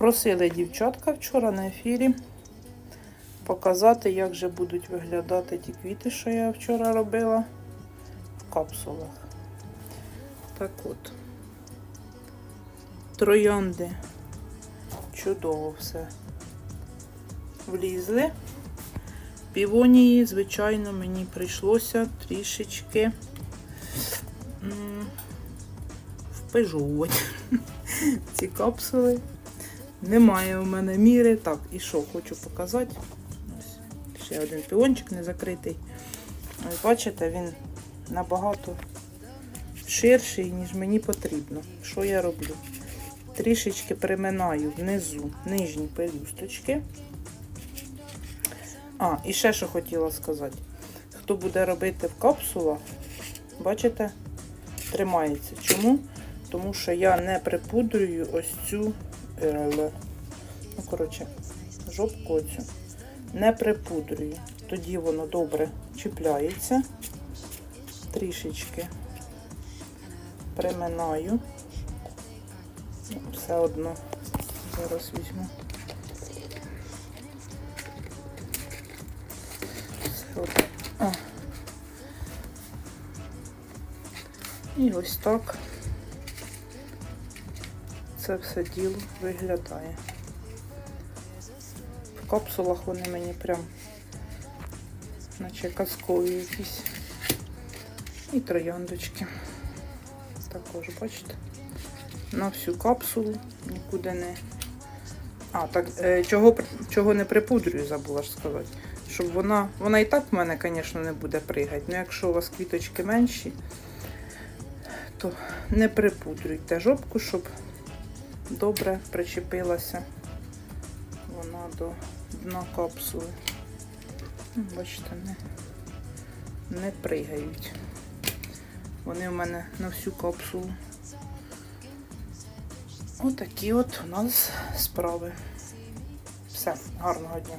Просили дівчатка вчора на ефірі показати, як же будуть виглядати ті квіти, що я вчора робила в капсулах. Так от, троянди. Чудово все. Влізли. Півонії, звичайно, мені прийшлося трішечки м, впижовувати ці капсули. Немає у мене міри. Так, і що хочу показати. Ось ще один піончик не закритий. Ось бачите, він набагато ширший, ніж мені потрібно. Що я роблю? Трішечки приминаю внизу нижні пелюсточки. А, і ще що хотіла сказати. Хто буде робити в капсулах, бачите, тримається. Чому? Тому що я не припудрюю ось цю, е, ну, коротше, жопку оцю. Не припудрюю. Тоді воно добре чіпляється. Трішечки приминаю. Все одно зараз візьму. І ось так це все діло виглядає. В капсулах вони мені прям наче казкові якісь. І трояндочки. Також, бачите? На всю капсулу нікуди не. А, так, е, чого, чого не припудрюю, забула ж сказати. Щоб вона. Вона і так в мене, звісно, не буде пригати. Ну, якщо у вас квіточки менші, то не припудрюйте жопку, щоб добре причепилася вона до дна капсули. Ну, Бачите, не, не пригають. Вони в мене на всю капсулу. Отакі от у нас справи. Все, гарного дня.